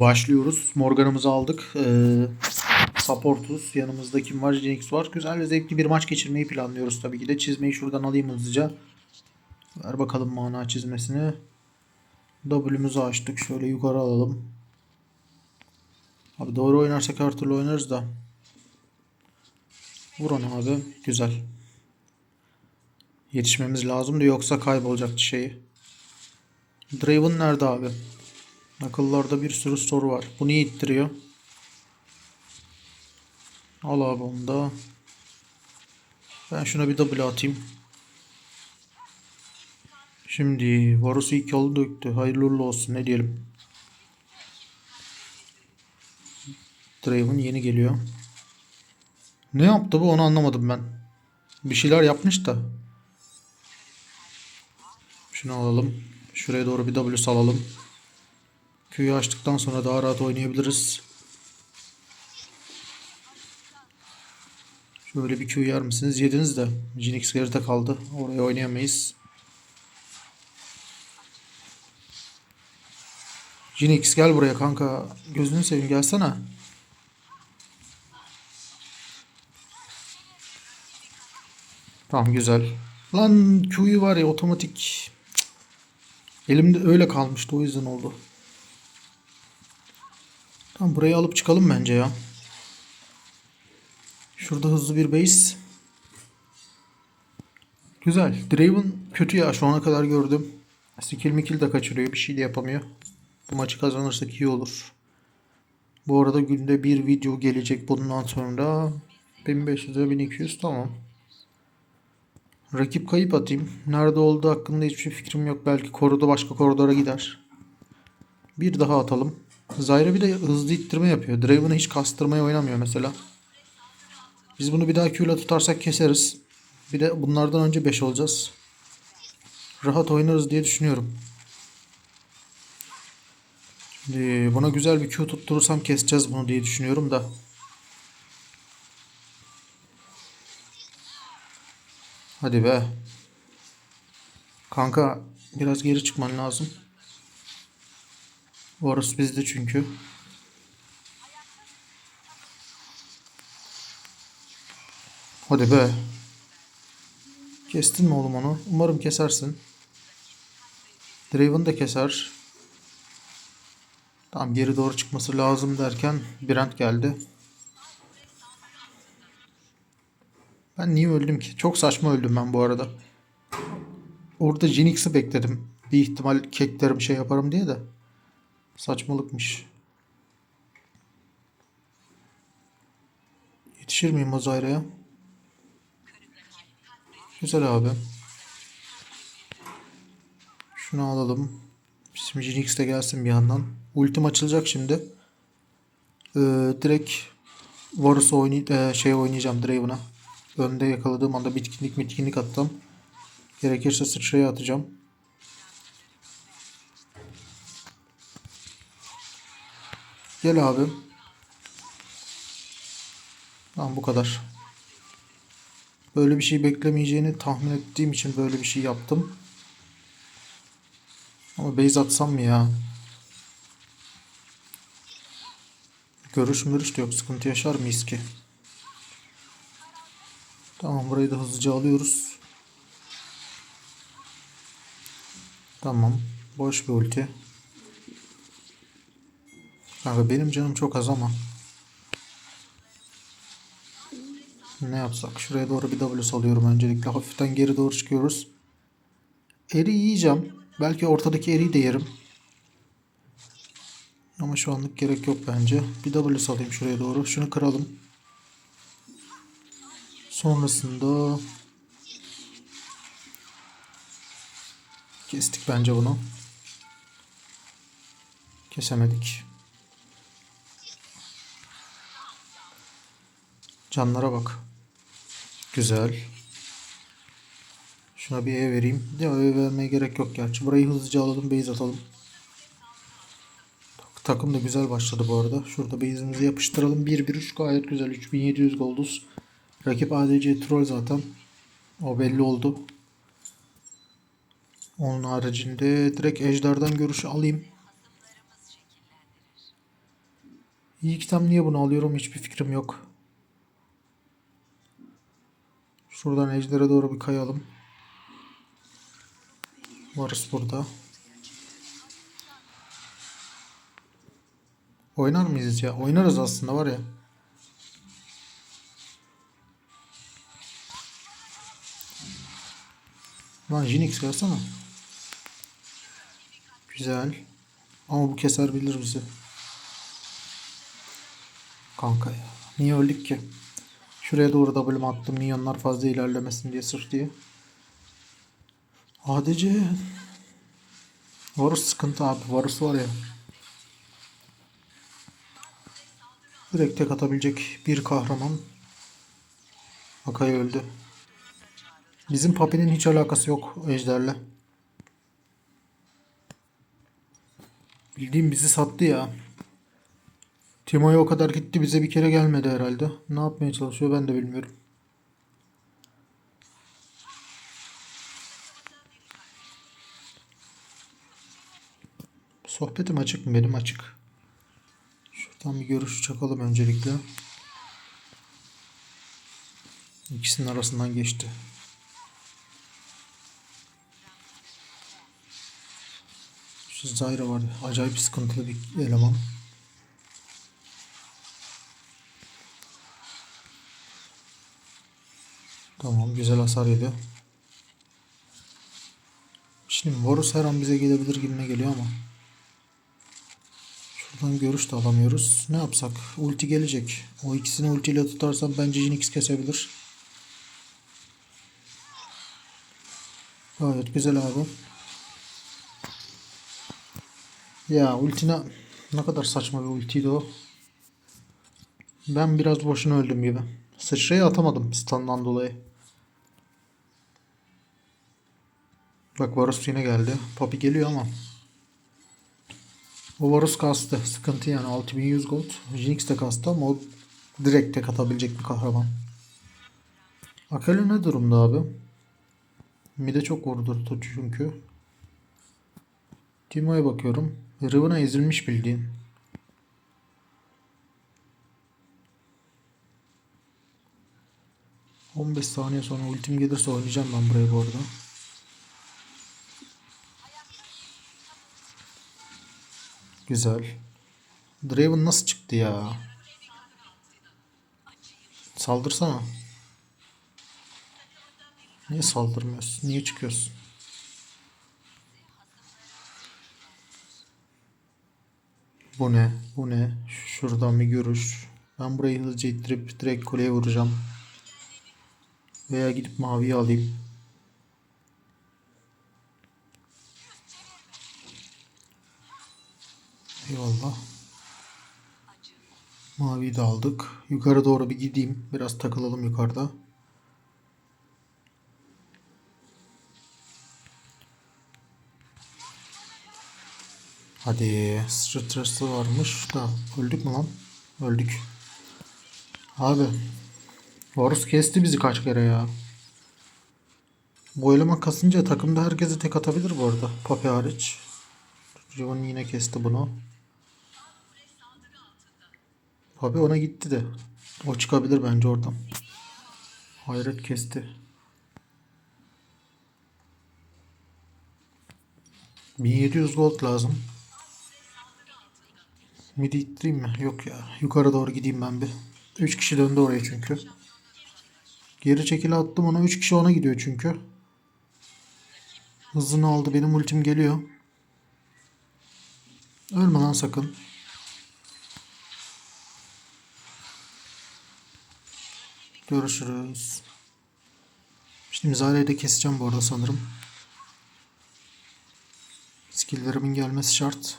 Başlıyoruz. Morgan'ımızı aldık. Ee, supportuz. Yanımızda kim var? Jinx var. Güzel ve zevkli bir maç geçirmeyi planlıyoruz tabii ki de. Çizmeyi şuradan alayım hızlıca. Ver bakalım mana çizmesini. W'muzu açtık. Şöyle yukarı alalım. Abi doğru oynarsak her türlü oynarız da. Vur onu abi. Güzel. Yetişmemiz lazımdı yoksa kaybolacaktı şeyi. Draven nerede abi? Akıllarda bir sürü soru var. Bu niye ittiriyor? Al abi onu da. Ben şuna bir double atayım. Şimdi Varus'u ilk yolu döktü. Hayırlı uğurlu olsun ne diyelim. Draven yeni geliyor. Ne yaptı bu onu anlamadım ben. Bir şeyler yapmış da. Şunu alalım. Şuraya doğru bir W salalım. Q'yu açtıktan sonra daha rahat oynayabiliriz. Şöyle bir Q yer misiniz? Yediniz de. Jinx geride kaldı. Oraya oynayamayız. Jinx gel buraya kanka. Gözünü seveyim gelsene. Tamam güzel. Lan Q'yu var ya otomatik. Elimde öyle kalmıştı o yüzden oldu. Tamam burayı alıp çıkalım bence ya. Şurada hızlı bir base. Güzel. Draven kötü ya şu ana kadar gördüm. Skill mikil de kaçırıyor. Bir şey de yapamıyor. Bu maçı kazanırsak iyi olur. Bu arada günde bir video gelecek bundan sonra. 1500 ve 1200 tamam. Rakip kayıp atayım. Nerede olduğu hakkında hiçbir fikrim yok. Belki koruda başka koridora gider. Bir daha atalım. Zyra bir de hızlı ittirme yapıyor. Draven'ı hiç kastırmaya oynamıyor mesela. Biz bunu bir daha Q tutarsak keseriz. Bir de bunlardan önce 5 olacağız. Rahat oynarız diye düşünüyorum. Şimdi buna güzel bir Q tutturursam keseceğiz bunu diye düşünüyorum da. Hadi be. Kanka biraz geri çıkman lazım. Varus bizde çünkü. Hadi be. Kestin mi oğlum onu? Umarım kesersin. Draven de keser. Tamam geri doğru çıkması lazım derken Brent geldi. Ben niye öldüm ki? Çok saçma öldüm ben bu arada. Orada Jinx'i bekledim. Bir ihtimal keklerim şey yaparım diye de. Saçmalıkmış. Yetişir miyim o Zyra'ya? Güzel abi. Şunu alalım. Bizim Jinx de gelsin bir yandan. Ultim açılacak şimdi. Ee, direkt Varus oynay e, şey oynayacağım Draven'a. Önde yakaladığım anda bitkinlik mitkinlik attım. Gerekirse sıçraya atacağım. Gel abi. Tamam bu kadar. Böyle bir şey beklemeyeceğini tahmin ettiğim için böyle bir şey yaptım. Ama base atsam mı ya? Görüş mürüş de yok. Sıkıntı yaşar mıyız ki? Tamam burayı da hızlıca alıyoruz. Tamam. Boş bir ulti. Kanka benim canım çok az ama. Ne yapsak? Şuraya doğru bir W salıyorum öncelikle. Hafiften geri doğru çıkıyoruz. Eri yiyeceğim. Belki ortadaki eriyi de yerim. Ama şu anlık gerek yok bence. Bir W salayım şuraya doğru. Şunu kıralım. Sonrasında kestik bence bunu. Kesemedik. Canlara bak. Güzel. Şuna bir E vereyim. Ya E vermeye gerek yok gerçi. Burayı hızlıca alalım. Base atalım. Tak- Takım da güzel başladı bu arada. Şurada base'imizi yapıştıralım. 1-1-3 gayet güzel. 3700 golduz. Rakip ADC troll zaten. O belli oldu. Onun haricinde direkt ejderden görüşü alayım. İlk item niye bunu alıyorum hiçbir fikrim yok. Şuradan ejdere doğru bir kayalım. Varus burada. Oynar mıyız ya? Oynarız aslında var ya. Lan Jinx gelsene. Güzel. Ama bu keser bilir bizi. Kanka ya. Niye öldük ki? Şuraya doğru W'm attım. Minyonlar fazla ilerlemesin diye sırf diye. ADC. Varus sıkıntı abi. Varus var ya. Direkt tek atabilecek bir kahraman. Akay öldü. Bizim Papi'nin hiç alakası yok Ejder'le. Bildiğim bizi sattı ya. Timo'ya o kadar gitti bize bir kere gelmedi herhalde. Ne yapmaya çalışıyor ben de bilmiyorum. Sohbetim açık mı? Benim açık. Şuradan bir görüş çakalım öncelikle. İkisinin arasından geçti. Şu Zyra var. Acayip sıkıntılı bir eleman. Tamam güzel hasar yedi. Şimdi Varus her an bize gelebilir gibime geliyor ama. Şuradan görüş de alamıyoruz. Ne yapsak? Ulti gelecek. O ikisini ultiyle tutarsam bence Jinx kesebilir. Gayet güzel abi. Ya ultine ne kadar saçma bir ultiydi o. Ben biraz boşuna öldüm gibi. Sıçrayı atamadım standdan dolayı. Bak Varus yine geldi. Papi geliyor ama. O Varus kastı. Sıkıntı yani 6100 gold. Jinx de kastı ama o direkt tek atabilecek bir kahraman. Akali ne durumda abi? Mide çok vurdurdu çünkü. Timo'ya bakıyorum. Riven'a ezilmiş bildiğin. ...15 saniye sonra ultim gelirse oynayacağım ben buraya bu arada. Güzel. Draven nasıl çıktı ya? Saldırsana. Niye saldırmıyorsun? Niye çıkıyorsun? Bu ne? Bu ne? Şuradan bir görüş. Ben burayı hızlıca ittirip direkt kuleye vuracağım. Veya gidip maviyi alayım. Eyvallah. Maviyi de aldık. Yukarı doğru bir gideyim. Biraz takılalım yukarıda. Hadi stresi varmış da öldük mü lan? Öldük. Abi Varus kesti bizi kaç kere ya. Bu eleman kasınca takımda herkese tek atabilir bu arada. Papi hariç. Giovanni yine kesti bunu. Papi ona gitti de. O çıkabilir bence oradan. Hayret kesti. 1700 gold lazım. Midi ittireyim mi? Yok ya. Yukarı doğru gideyim ben bir. 3 kişi döndü oraya çünkü. Geri çekili attım ona. 3 kişi ona gidiyor çünkü. Hızını aldı. Benim ultim geliyor. Ölme lan sakın. Görüşürüz. Şimdi Zarya'yı da keseceğim bu arada sanırım. Skill'lerimin gelmesi şart.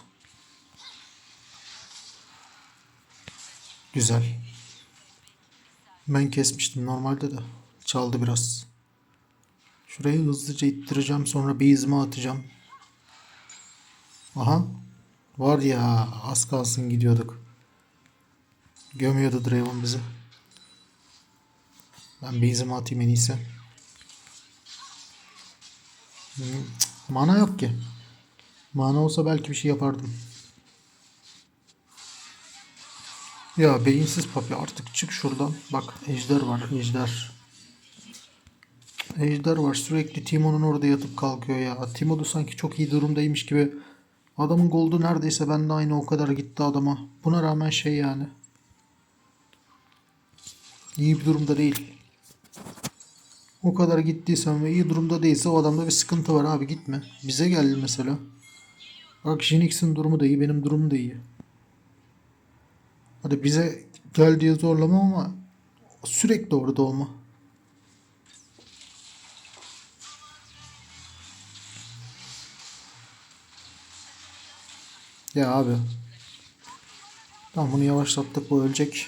Güzel. Ben kesmiştim normalde de. Çaldı biraz. Şurayı hızlıca ittireceğim. Sonra bir izme atacağım. Aha. Var ya az kalsın gidiyorduk. Gömüyordu Draven bizi. Ben izime atayım en iyisi. Hmm, Mana yok ki. Mana olsa belki bir şey yapardım. Ya beyinsiz papi artık çık şuradan. Bak ejder var ejder. Ejder var sürekli Timo'nun orada yatıp kalkıyor ya. Timo da sanki çok iyi durumdaymış gibi. Adamın goldu neredeyse bende aynı o kadar gitti adama. Buna rağmen şey yani. İyi bir durumda değil. O kadar gittiysen ve iyi durumda değilse o adamda bir sıkıntı var abi gitme. Bize geldi mesela. Bak Jinx'in durumu da iyi benim durumum da iyi. Hadi bize gel diye zorlama ama sürekli orada olma. Ya abi. Tamam bunu yavaşlattık bu ölecek.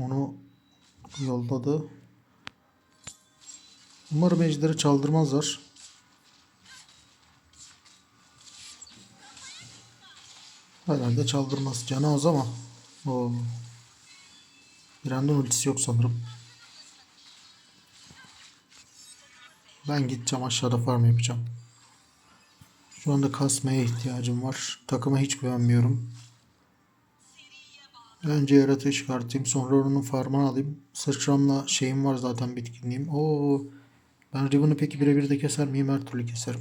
Onu yolladı. Umarım ejderi çaldırmazlar. Herhalde çaldırmaz. Canı az ama. Oo. Brandon ultisi yok sanırım. Ben gideceğim aşağıda farm yapacağım. Şu anda kasmaya ihtiyacım var. Takıma hiç güvenmiyorum. Önce yaratığı çıkartayım. Sonra onun farmını alayım. Sıçramla şeyim var zaten bitkinliğim. Oo. Ben Riven'ı peki birebir de keser miyim? Her türlü keserim.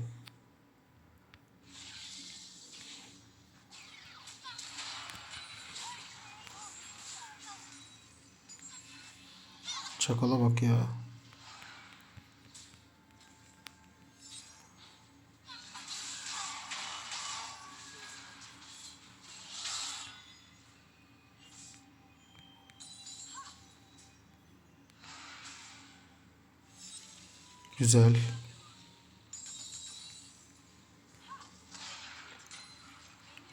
Çakala bak ya. Güzel.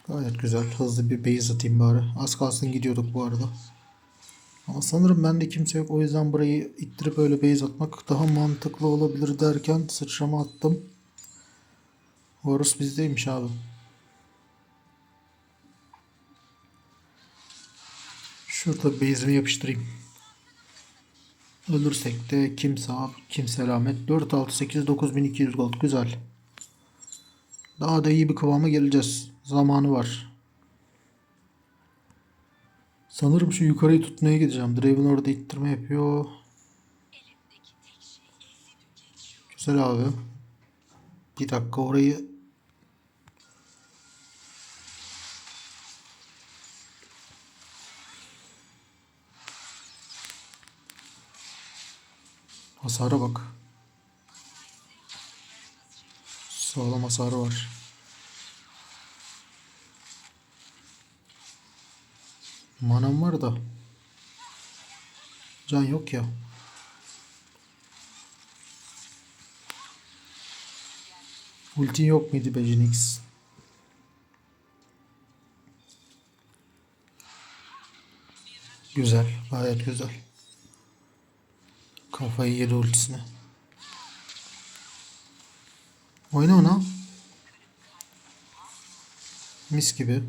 Gayet güzel. Hızlı bir base atayım bari. Az kalsın gidiyorduk bu arada. Ama sanırım bende kimse yok. O yüzden burayı ittirip öyle base atmak daha mantıklı olabilir derken sıçrama attım. Horus bizdeymiş abi. Şurada base'imi yapıştırayım. Ölürsek de kimse abi, kim selamet. 4, 6, 8, 9200 gold. Güzel. Daha da iyi bir kıvama geleceğiz. Zamanı var. Sanırım şu yukarıyı tutmaya gideceğim. Draven orada ittirme yapıyor. Güzel abi. Bir dakika orayı Hasara bak. Sağlam hasarı var. Manam var da. Can yok ya. Ulti yok muydu be Jinx? Güzel. Gayet güzel. Kafayı yedi ultisine. Oyna ona. Mis gibi.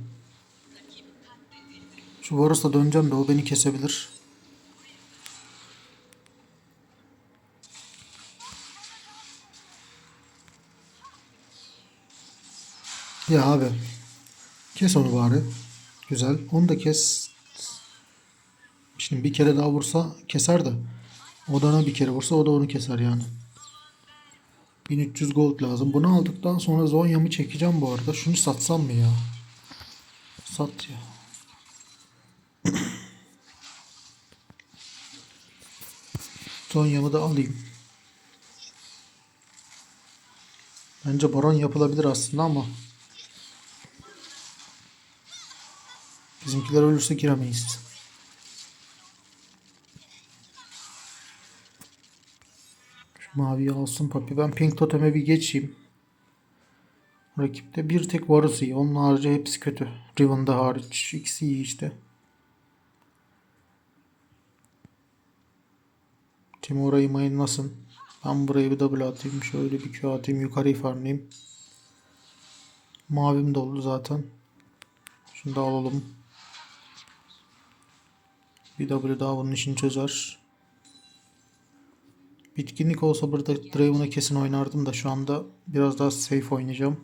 Şu Varus'la döneceğim de o beni kesebilir. Ya abi. Kes onu bari. Güzel. Onu da kes. Şimdi bir kere daha vursa keser de. O da ona bir kere vursa o da onu keser yani. 1300 gold lazım. Bunu aldıktan sonra Zonya'mı çekeceğim bu arada. Şunu satsam mı ya? Sat ya. Zonya'mı da alayım. Bence baron yapılabilir aslında ama bizimkiler ölürse giremeyiz. Şu maviyi alsın papi. Ben pink toteme bir geçeyim. Rakipte bir tek Varus iyi. Onun harici hepsi kötü. Riven'da hariç. İkisi iyi işte. Tim orayı mayınlasın. Ben burayı bir double atayım. Şöyle bir Q atayım. Yukarıyı farmlayayım. Mavim doldu zaten. Şunu da alalım. Bir W daha bunun işini çözer. Bitkinlik olsa burada Draven'ı kesin oynardım da şu anda biraz daha safe oynayacağım.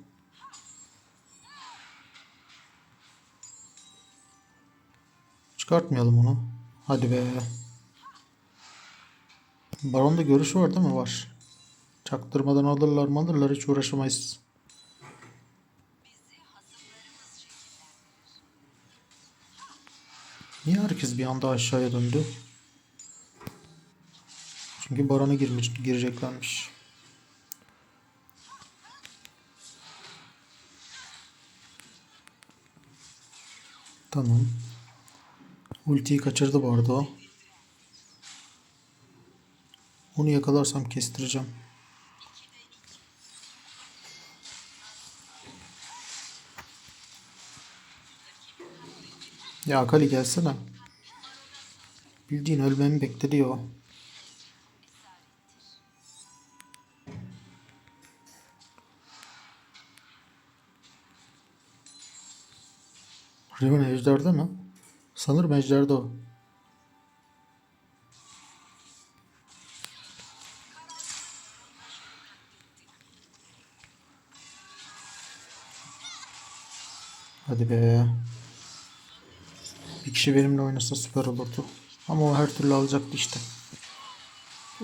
Çıkartmayalım onu. Hadi be. Baron'da görüş var değil mi? Var. Çaktırmadan alırlar mı alırlar hiç uğraşamayız. Niye herkes bir anda aşağıya döndü? Çünkü Baron'a girmiş, gireceklermiş. Tamam. Ultiyi kaçırdı bu arada o. Onu yakalarsam kestireceğim. Ya Akali gelsene. Bildiğin ölmemi bekledi o. Riven ejderde mi? Sanırım ejderde o. Hadi be. Bir kişi benimle oynasa süper olurdu. Ama o her türlü alacaktı işte.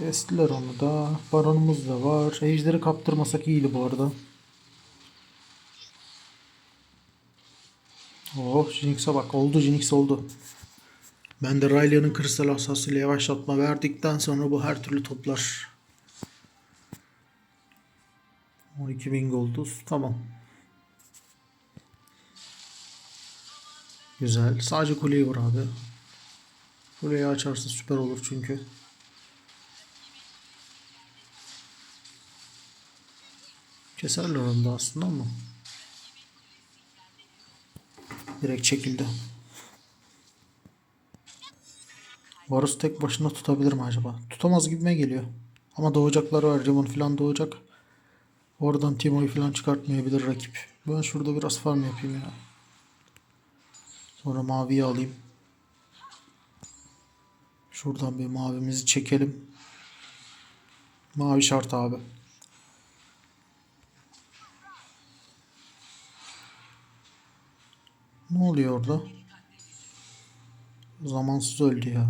Estiler onu da. Baronumuz da var. Ejderi kaptırmasak iyiydi bu arada. Oh Jinx'e bak. Oldu Jinx oldu. Ben de Rayleigh'ın kristal asasıyla yavaşlatma verdikten sonra bu her türlü toplar. 12.000 golduz. Tamam. Güzel. Sadece kuleyi vur abi. Kuleyi açarsa süper olur çünkü. Keserler onu da aslında ama. Direkt çekildi. Varus tek başına tutabilir mi acaba? Tutamaz gibime geliyor. Ama doğacaklar var. Riven falan doğacak. Oradan Timo'yu falan çıkartmayabilir rakip. Ben şurada biraz farm yapayım ya. Sonra maviyi alayım. Şuradan bir mavimizi çekelim. Mavi şart abi. Ne oluyor orada? Zamansız öldü ya.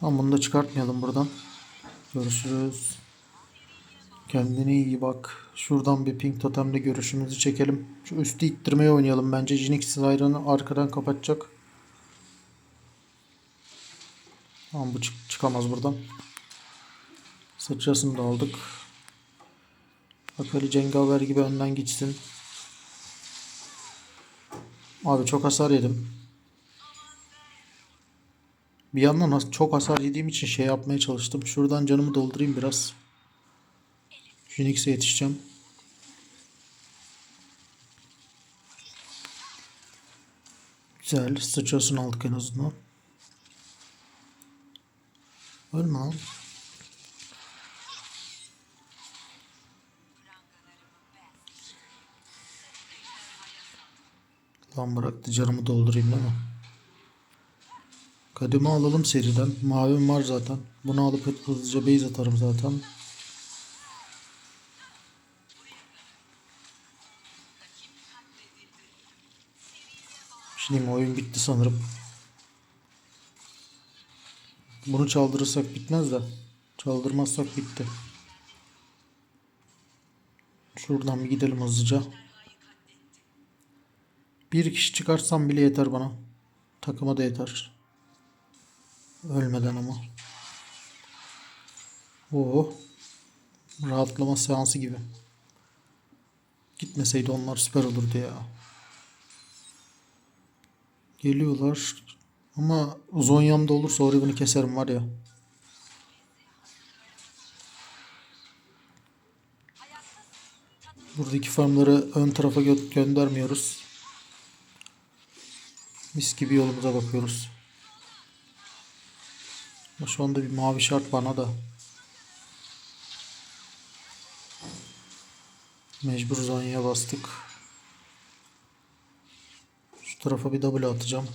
Tamam bunu da çıkartmayalım buradan. Görüşürüz. Kendine iyi bak. Şuradan bir pink totemle görüşümüzü çekelim. Şu üstü ittirmeye oynayalım bence. Jinx Zyra'nı arkadan kapatacak. Tamam bu çık çıkamaz buradan. Sıçrasını da aldık. Akali Cengaver gibi önden gitsin. Abi çok hasar yedim. Bir yandan çok hasar yediğim için şey yapmaya çalıştım. Şuradan canımı doldurayım biraz. Phoenix'e yetişeceğim. Güzel. Sıçrasını aldık en azından. Ölme lan. Lan bıraktı canımı doldurayım değil mi? Kademe alalım seriden. Mavim var zaten. Bunu alıp hızlıca base atarım zaten. Şimdi oyun bitti sanırım. Bunu çaldırırsak bitmez de. Çaldırmazsak bitti. Şuradan bir gidelim hızlıca. Bir kişi çıkarsam bile yeter bana. Takıma da yeter. Ölmeden ama. Oo. Rahatlama seansı gibi. Gitmeseydi onlar süper olurdu ya. Geliyorlar. Ama Zonya'mda olursa oraya bunu keserim var ya. Buradaki farmları ön tarafa gö- göndermiyoruz. Mis gibi yolumuza bakıyoruz. Ama şu anda bir mavi şart bana da. Mecbur Zonya'ya bastık. Şu tarafa bir double atacağım.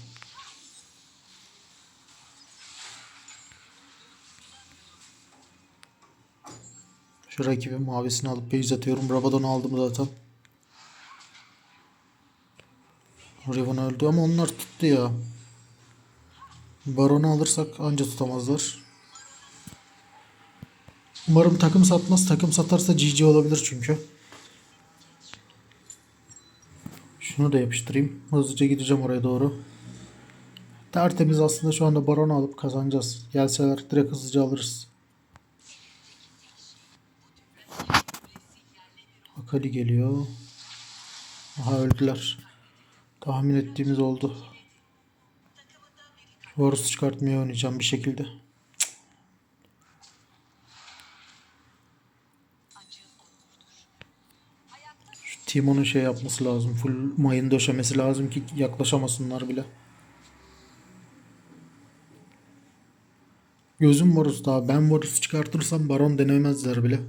Şu rakibin mavisini alıp base atıyorum. Rabadon'u aldım zaten. Riven öldü ama onlar tuttu ya. Baron'u alırsak anca tutamazlar. Umarım takım satmaz. Takım satarsa GG olabilir çünkü. Şunu da yapıştırayım. Hızlıca gideceğim oraya doğru. Tertemiz aslında şu anda Baron'u alıp kazanacağız. Gelseler direkt hızlıca alırız. Akali geliyor. Aha öldüler. Tahmin ettiğimiz oldu. Varus çıkartmaya oynayacağım bir şekilde. Şu Timon'un şey yapması lazım. Full mayın döşemesi lazım ki yaklaşamasınlar bile. Gözüm Varus'ta. Ben Varus çıkartırsam Baron denemezler bile.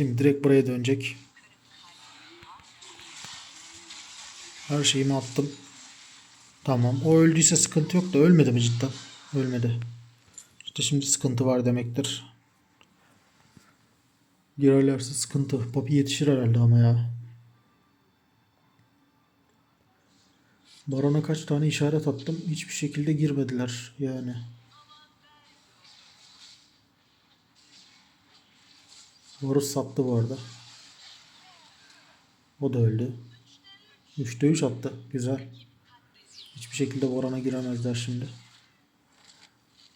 Şimdi direkt buraya dönecek. Her şeyimi attım. Tamam. O öldüyse sıkıntı yok da ölmedi mi cidden? Ölmedi. İşte şimdi sıkıntı var demektir. Girerlerse sıkıntı. Poppy yetişir herhalde ama ya. Baron'a kaç tane işaret attım. Hiçbir şekilde girmediler yani. Varus sattı bu arada. O da öldü. 3'te 3 attı. Güzel. Hiçbir şekilde Boran'a giremezler şimdi.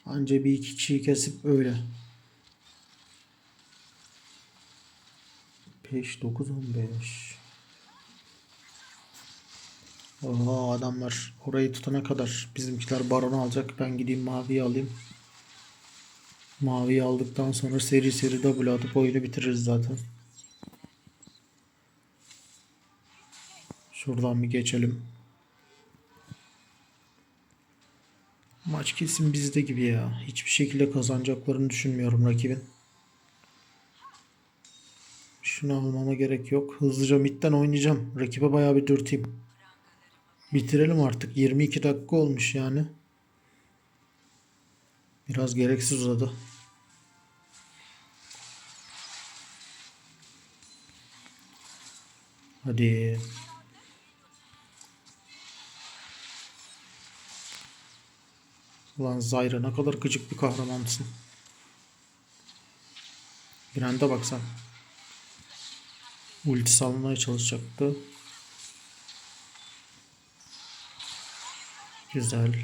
Anca bir iki kişiyi kesip öyle. 5, 9, 15. Oha adamlar orayı tutana kadar bizimkiler baronu alacak. Ben gideyim maviyi alayım. Maviyi aldıktan sonra seri seri double atıp oyunu bitiririz zaten. Şuradan bir geçelim. Maç kesin bizde gibi ya. Hiçbir şekilde kazanacaklarını düşünmüyorum rakibin. Şunu almama gerek yok. Hızlıca midden oynayacağım. Rakibe bayağı bir dürteyim. Bitirelim artık. 22 dakika olmuş yani. Biraz gereksiz uzadı. Hadi. Ulan Zyra ne kadar gıcık bir kahramansın. Brand'e baksan. Ulti salmaya çalışacaktı. Güzel.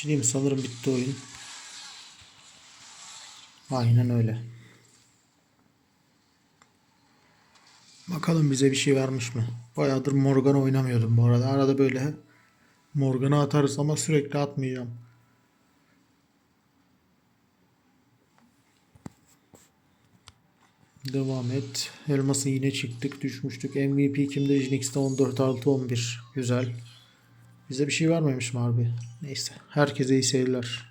Şey diyeyim sanırım bitti oyun. Aynen öyle. Bakalım bize bir şey vermiş mi? Bayağıdır Morgan oynamıyordum bu arada. Arada böyle Morgan'ı atarız ama sürekli atmayacağım. Devam et. Elması yine çıktık. Düşmüştük. MVP kimde? Jinx'te 14 artı 11. Güzel. Bize bir şey vermemiş mi harbi? Neyse. Herkese iyi seyirler.